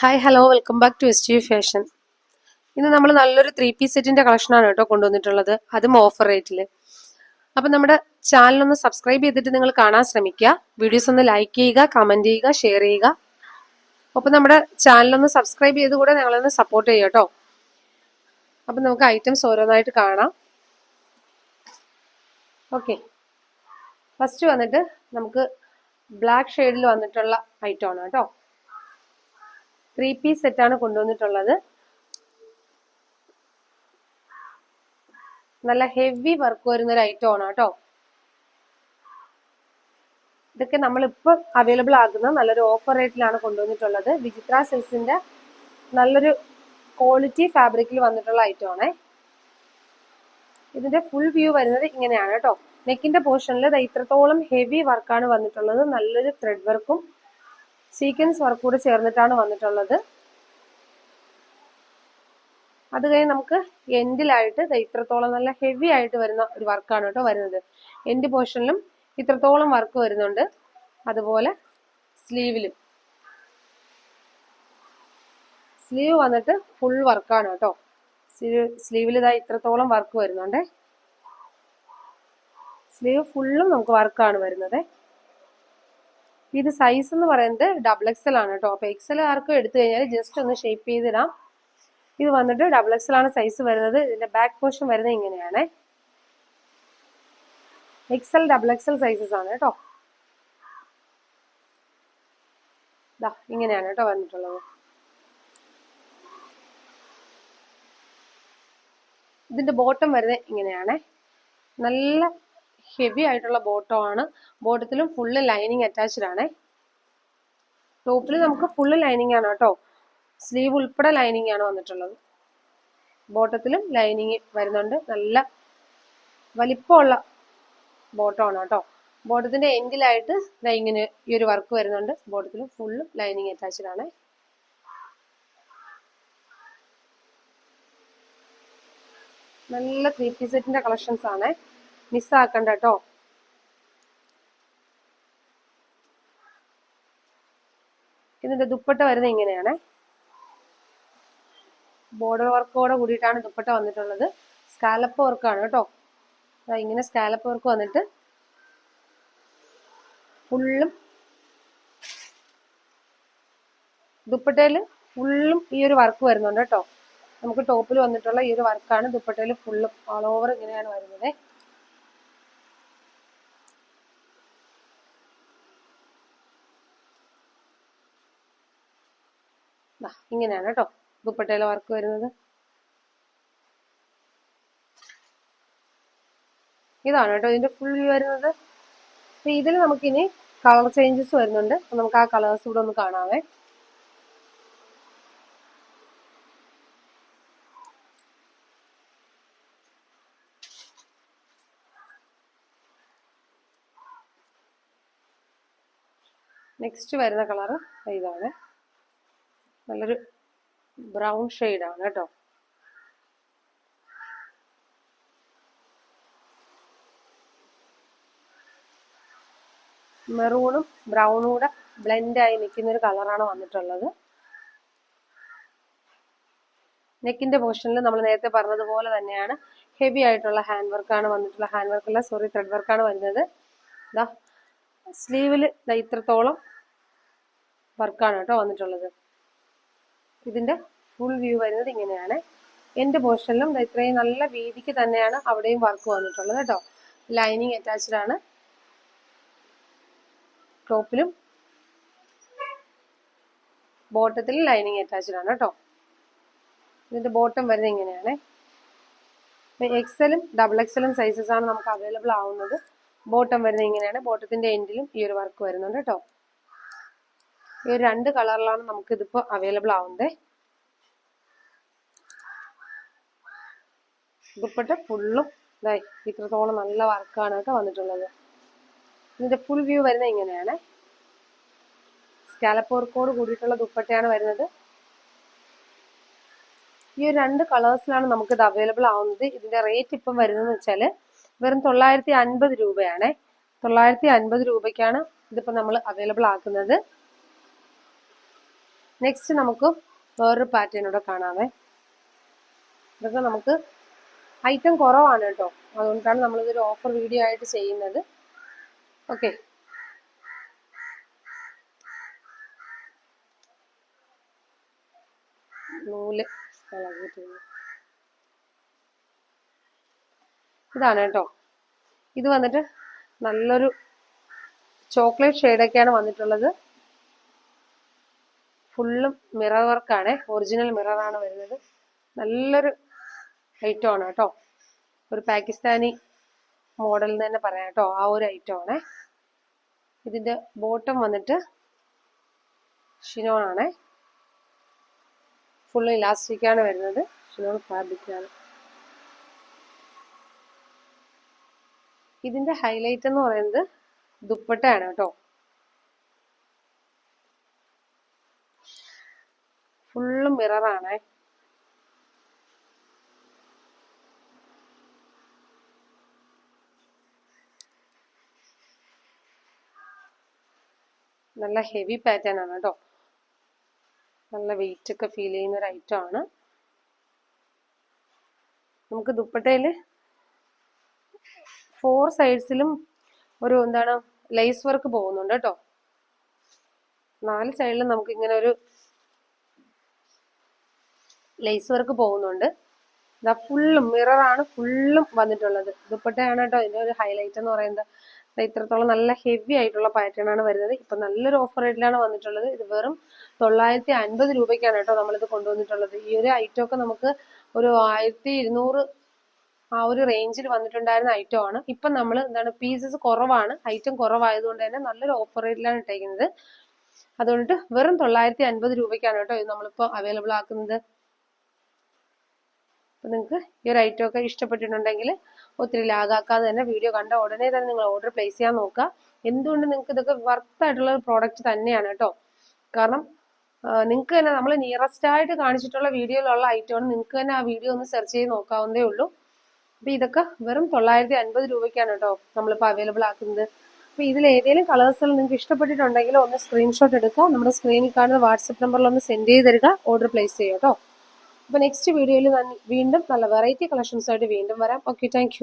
Hi hello welcome back to S T fashion ഇന്ന് നമ്മൾ നല്ലൊരു ത്രീ പീസ് സെറ്റിന്റെ കളക്ഷനാണ് കേട്ടോ കൊണ്ടുവന്നിട്ടുള്ളത്. അതും ഓഫർ റേറ്റിൽ അപ്പം നമ്മുടെ ചാനലൊന്ന് സബ്സ്ക്രൈബ് ചെയ്തിട്ട് നിങ്ങൾ കാണാൻ ശ്രമിക്കുക. വീഡിയോസ് ഒന്ന് ലൈക്ക് ചെയ്യുക കമന്റ് ചെയ്യുക ഷെയർ ചെയ്യുക. ഒപ്പം നമ്മുടെ ചാനലൊന്ന് സബ്സ്ക്രൈബ് ചെയ്ത് കൂടെ ഞങ്ങളൊന്ന് സപ്പോർട്ട് ചെയ്യുക കേട്ടോ. അപ്പം നമുക്ക് ഐറ്റംസ് ഓരോന്നായിട്ട് കാണാം. ഓക്കെ ഫസ്റ്റ് വന്നിട്ട് നമുക്ക് ബ്ലാക്ക് ഷെയ്ഡിൽ വന്നിട്ടുള്ള ഐറ്റമാണ് കേട്ടോ. ത്രീ പീസ് സെറ്റാണ് കൊണ്ടുവന്നിട്ടുള്ളത്. നല്ല ഹെവി വർക്ക് വരുന്ന ഒരു ഐറ്റം ആണ് കേട്ടോ. ഇതൊക്കെ നമ്മൾ ഇപ്പോൾ അവൈലബിൾ ആകുന്ന നല്ലൊരു ഓഫർ റേറ്റിലാണ് കൊണ്ടുവന്നിട്ടുള്ളത്. വിചിത്ര സിൽസിന്റെ നല്ലൊരു ക്വാളിറ്റി ഫാബ്രിക്കിൽ വന്നിട്ടുള്ള ഐറ്റം ആണേ. ഇതിന്റെ ഫുൾ വ്യൂ വരുന്നത് ഇങ്ങനെയാണ് കേട്ടോ. നെക്കിന്റെ പോർഷനിൽ ഇത്രത്തോളം ഹെവി വർക്കാണ് വന്നിട്ടുള്ളത്. നല്ലൊരു ത്രെഡ് വർക്കും സീക്വൻസ് വർക്ക് കൂടെ ചേർന്നിട്ടാണ് വന്നിട്ടുള്ളത്. അത് കഴിഞ്ഞ് നമുക്ക് എൻഡിലായിട്ട് ഇത്രത്തോളം നല്ല ഹെവി ആയിട്ട് വരുന്ന ഒരു വർക്കാണ് കേട്ടോ വരുന്നത്. എൻഡ് പോർഷനിലും ഇത്രത്തോളം വർക്ക് വരുന്നുണ്ട്. അതുപോലെ സ്ലീവിലും സ്ലീവ് വന്നിട്ട് ഫുൾ വർക്കാണ് കേട്ടോ. സ്ലീവിൽ ഇതാ ഇത്രത്തോളം വർക്ക് വരുന്നുണ്ട്. സ്ലീവ് ഫുള്ളും നമുക്ക് വർക്കാണ് വരുന്നത്. ഇത് സൈസ് എന്ന് പറയുന്നത് ഡബിൾ എക്സൽ ആണ് കേട്ടോ അപ്പൊ എക്സൽ ആർക്കും എടുത്തു കഴിഞ്ഞാൽ ജസ്റ്റ് ഒന്ന് ഷേപ്പ് ചെയ്തിടാം. ഇത് വന്നിട്ട് ഡബിൾ എക്സൽ ആണ് സൈസ് വരുന്നത്. ഇതിന്റെ ബാക്ക് പോർഷൻ വരുന്നത് ഇങ്ങനെയാണ്. എക്സൽ ഡബിൾ എക്സൽ സൈസസ് ആണ് കേട്ടോ ഇങ്ങനെയാണ് കേട്ടോ വന്നിട്ടുള്ളത്. ഇതിന്റെ ബോട്ടം വരുന്നത് ഇങ്ങനെയാണ്. നല്ല ഹെവി ആയിട്ടുള്ള ബോട്ടോ ആണ്. ബോട്ടത്തിലും ഫുള്ള് ലൈനിങ് അറ്റാച്ച്ഡ് ആണ്. ടോപ്പിൽ നമുക്ക് ഫുള്ള് ലൈനിങ് ആണ് കേട്ടോ. സ്ലീവ് ഉൾപ്പെടെ ലൈനിങ് ആണ് വന്നിട്ടുള്ളത്. ബോട്ടത്തിലും ലൈനിങ് വരുന്നുണ്ട്. നല്ല വലിപ്പമുള്ള ബോട്ടമാണ് കേട്ടോ. ബോട്ടത്തിന്റെ എൻഡിലായിട്ട് ഇങ്ങനെ ഈ ഒരു വർക്ക് വരുന്നുണ്ട്. ബോട്ടത്തിലും ഫുള്ള് ലൈനിങ് അറ്റാച്ച്ഡ് ആണ്. നല്ല ത്രീ പീസ് കളക്ഷൻസ് ആണ്. മിസ്സാക്കണ്ട കേട്ടോ ഇതിന്റെ ദുപ്പട്ട വരുന്നത് ഇങ്ങനെയാണ്. ബോർഡർ വർക്കോടെ കൂടിയിട്ടാണ് ദുപ്പട്ട വന്നിട്ടുള്ളത്. സ്കാലപ്പ് വർക്കാണ് കേട്ടോ. ഇങ്ങനെ സ്കാലപ്പ് വർക്ക് വന്നിട്ട് ഫുള്ളും ദുപ്പട്ടയിൽ ഫുള്ളും ഈ ഒരു വർക്ക് വരുന്നുണ്ട് കേട്ടോ. നമുക്ക് ടോപ്പിൽ വന്നിട്ടുള്ള ഈ ഒരു വർക്കാണ് ദുപ്പട്ടയിൽ ഫുള്ളും ഓൾ ഓവർ ഇങ്ങനെയാണ് വരുന്നത്. ഇങ്ങനെയാണ് കേട്ടോ ദുപ്പട്ടയിലെ വർക്ക് വരുന്നത്. ഇതാണ് കേട്ടോ ഇതിന്റെ ഫുൾ വ്യൂ വരുന്നത്. അപ്പൊ ഇതിൽ നമുക്കിനി കളർ ചേഞ്ചസ് വരുന്നുണ്ട്. നമുക്ക് ആ കളേഴ്സ് കൂടെ ഒന്ന് കാണാവേ. നെക്സ്റ്റ് വരുന്ന കളർ ഇതാണ്. നല്ലൊരു ബ്രൗൺ ആണ് കേട്ടോ. മെറൂണും ബ്രൗണും കൂടെ ബ്ലെൻഡ് ആയി നിൽക്കുന്ന ഒരു കളറാണ് വന്നിട്ടുള്ളത്. നെക്കിന്റെ പോർഷനിൽ നമ്മൾ നേരത്തെ പറഞ്ഞതുപോലെ തന്നെയാണ് ഹെവി ആയിട്ടുള്ള ഹാൻഡ് വർക്കാണ് വന്നിട്ടുള്ള ഹാൻഡ് വർക്കല്ല സോറി ത്രെഡ് വർക്കാണ് വരുന്നത്. ഇതാ സ്ലീവിൽ ഇത്രത്തോളം വർക്കാണ് കേട്ടോ വന്നിട്ടുള്ളത്. ഇതിന്റെ ഫുൾ വ്യൂ വരുന്നത് ഇങ്ങനെയാണ്. എന്റെ പോർഷനിലും ഇത്രയും നല്ല വീതിക്ക് തന്നെയാണ് അവിടെയും വർക്ക് വന്നിട്ടുള്ളത് കേട്ടോ ലൈനിങ് അറ്റാച്ച്ഡ് ആണ്. ടോപ്പിലും ബോട്ടത്തിലും ലൈനിങ് അറ്റാച്ച്ഡ് ആണ് കേട്ടോ ഇതിന്റെ ബോട്ടം വരുന്നത് ഇങ്ങനെയാണ്. എക്സലും ഡബിൾ എക്സലും സൈസസ് ആണ് നമുക്ക് അവൈലബിൾ ആവുന്നത്. ബോട്ടം വരുന്നത് ഇങ്ങനെയാണ്. ബോട്ടത്തിന്റെ എൻഡിലും ഈ ഒരു വർക്ക് വരുന്നുണ്ട് കേട്ടോ ഈ ഒരു രണ്ട് കളറിലാണ് നമുക്ക് ഇതിപ്പോ അവൈലബിൾ ആവുന്നത് ദുപ്പട്ട ഫുള്ളും ഇതായി ഇത്രത്തോളം നല്ല വർക്കാണ് കേട്ടോ വന്നിട്ടുള്ളത്. ഇതിന്റെ ഫുൾ വ്യൂ വരുന്നത് ഇങ്ങനെയാണ്. സ്കാലപ്പോർക്കോട് കൂടിയിട്ടുള്ള ദുപ്പട്ടയാണ് വരുന്നത്. ഈ ഒരു രണ്ട് കളേഴ്സിലാണ് നമുക്ക് ഇത് അവൈലബിൾ ആവുന്നത്. ഇതിന്റെ റേറ്റ് ഇപ്പം വരുന്നത് വെച്ചാൽ വെറും തൊള്ളായിരത്തി അൻപത് രൂപയാണ്. തൊള്ളായിരത്തി അൻപത് രൂപയ്ക്കാണ് ഇതിപ്പോ നമ്മൾ അവൈലബിൾ ആക്കുന്നത്. നെക്സ്റ്റ് നമുക്ക് വേറൊരു പാറ്റേൺ കൂടെ കാണാവേ. ഇതൊക്കെ നമുക്ക് ഐറ്റം കുറവാണ് കേട്ടോ. അതുകൊണ്ടാണ് നമ്മളിതൊരു ഓഫർ വീഡിയോ ആയിട്ട് ചെയ്യുന്നത്. ഓക്കെ നൂൽ ഇതാണ് കേട്ടോ. ഇത് വന്നിട്ട് നല്ലൊരു ചോക്ലേറ്റ് ഷെയ്ഡൊക്കെയാണ് വന്നിട്ടുള്ളത്. ഫുള്ളും മിറർ വർക്കാണ്. ഒറിജിനൽ ആണ് വരുന്നത്. നല്ലൊരു ഐറ്റം ആണ് കേട്ടോ. ഒരു പാകിസ്ഥാനി മോഡൽ എന്ന് തന്നെ പറയാം കേട്ടോ. ആ ഒരു ഐറ്റം ആണ് ഇതിന്റെ ബോട്ടം വന്നിട്ട് ഷിനോൺ ആണ്. ഫുള്ള് ഇലാസ്റ്റിക് ആണ് വരുന്നത്. ഷിനോൺ ഫാബ്രിക് ആണ്. ഇതിന്റെ ഹൈലൈറ്റ് എന്ന് പറയുന്നത് ദുപ്പട്ടയാണ് കേട്ടോ. ഫുള്ള് മിററാണേ. നല്ല ഹെവി പാറ്റേൺ ആണ് കേട്ടോ നല്ല വെയിറ്റ് ഒക്കെ ഫീൽ ചെയ്യുന്ന ഒരു ഐറ്റം ആണ്. നമുക്ക് ദുപ്പട്ടയിൽ ഫോർ സൈഡ്സിലും ഒരു എന്താണ് ലൈസ് വർക്ക് പോകുന്നുണ്ട് കേട്ടോ നാല് സൈഡിലും നമുക്ക് ഇങ്ങനെ ഒരു ലേസ് വർക്ക് പോകുന്നുണ്ട്. ഇതാ ഫുള്ളും മിററാണ് ഫുള്ളും വന്നിട്ടുള്ളത്. ദുപ്പട്ടയാണ് കേട്ടോ ഇതിന്റെ ഒരു ഹൈലൈറ്റ് എന്ന് പറയുന്നത്. ഇത്രത്തോളം നല്ല ഹെവി ആയിട്ടുള്ള പാറ്റേൺ ആണ് വരുന്നത്. ഇപ്പൊ നല്ലൊരു ഓഫർ റേറ്റിലാണ് വന്നിട്ടുള്ളത്. ഇത് വെറും തൊള്ളായിരത്തി അൻപത് രൂപയ്ക്കാണ് കേട്ടോ നമ്മളിത് കൊണ്ടുവന്നിട്ടുള്ളത്. ഈ ഒരു ഐറ്റം ഒക്കെ നമുക്ക് ഒരു ആയിരത്തി ഇരുന്നൂറ് ആ ഒരു റേഞ്ചിൽ വന്നിട്ടുണ്ടായിരുന്ന ഐറ്റം ആണ്. ഇപ്പം നമ്മൾ എന്താണ് പീസസ് കുറവാണ്. ഐറ്റം കുറവായതുകൊണ്ട് തന്നെ നല്ലൊരു ഓഫർ റേറ്റിലാണ് ഇട്ടേക്കുന്നത്. അതുകൊണ്ട് വെറും തൊള്ളായിരത്തി അൻപത് രൂപയ്ക്കാണ് കേട്ടോ ഇത് നമ്മളിപ്പോൾ അവൈലബിൾ ആക്കുന്നത്. അപ്പം നിങ്ങൾക്ക് ഈ ഒരു ഐറ്റം ഒക്കെ ഇഷ്ടപ്പെട്ടിട്ടുണ്ടെങ്കിൽ ഒത്തിരി ലാഗാക്കാതെ തന്നെ വീഡിയോ കണ്ട ഉടനെ തന്നെ നിങ്ങൾ ഓർഡർ പ്ലേസ് ചെയ്യാൻ നോക്കുക. എന്തുകൊണ്ട് നിങ്ങൾക്ക് ഇതൊക്കെ വർത്ത് ആയിട്ടുള്ള ഒരു പ്രോഡക്റ്റ് തന്നെയാണ് കേട്ടോ കാരണം നിങ്ങൾക്ക് തന്നെ നമ്മൾ നിയറസ്റ്റ് ആയിട്ട് കാണിച്ചിട്ടുള്ള വീഡിയോയിലുള്ള ഐറ്റമാണ് നിങ്ങൾക്ക് തന്നെ ആ വീഡിയോ ഒന്ന് സെർച്ച് ചെയ്ത് നോക്കാവുന്നതേ ഉള്ളൂ. അപ്പം ഇതൊക്കെ വെറും തൊള്ളായിരത്തി അൻപത് രൂപയ്ക്കാണ് കേട്ടോ നമ്മളിപ്പോൾ അവൈലബിൾ ആക്കുന്നത്. അപ്പോൾ ഇതിൽ ഏതെങ്കിലും കളേഴ്സുകൾ നിങ്ങൾക്ക് ഇഷ്ടപ്പെട്ടിട്ടുണ്ടെങ്കിൽ ഒന്ന് സ്ക്രീൻഷോട്ട് എടുക്കുക. നമ്മുടെ സ്ക്രീനിൽ കാണുന്ന വാട്സപ്പ് നമ്പറിൽ ഒന്ന് സെൻഡ് ചെയ്ത് തരിക. ഓർഡർ പ്ലേസ് ചെയ്യുക കേട്ടോ അപ്പൊ നെക്സ്റ്റ് വീഡിയോയിൽ വീണ്ടും നല്ല വെറൈറ്റി കളക്ഷൻസ് ആയിട്ട് വീണ്ടും വരാം. Okay thank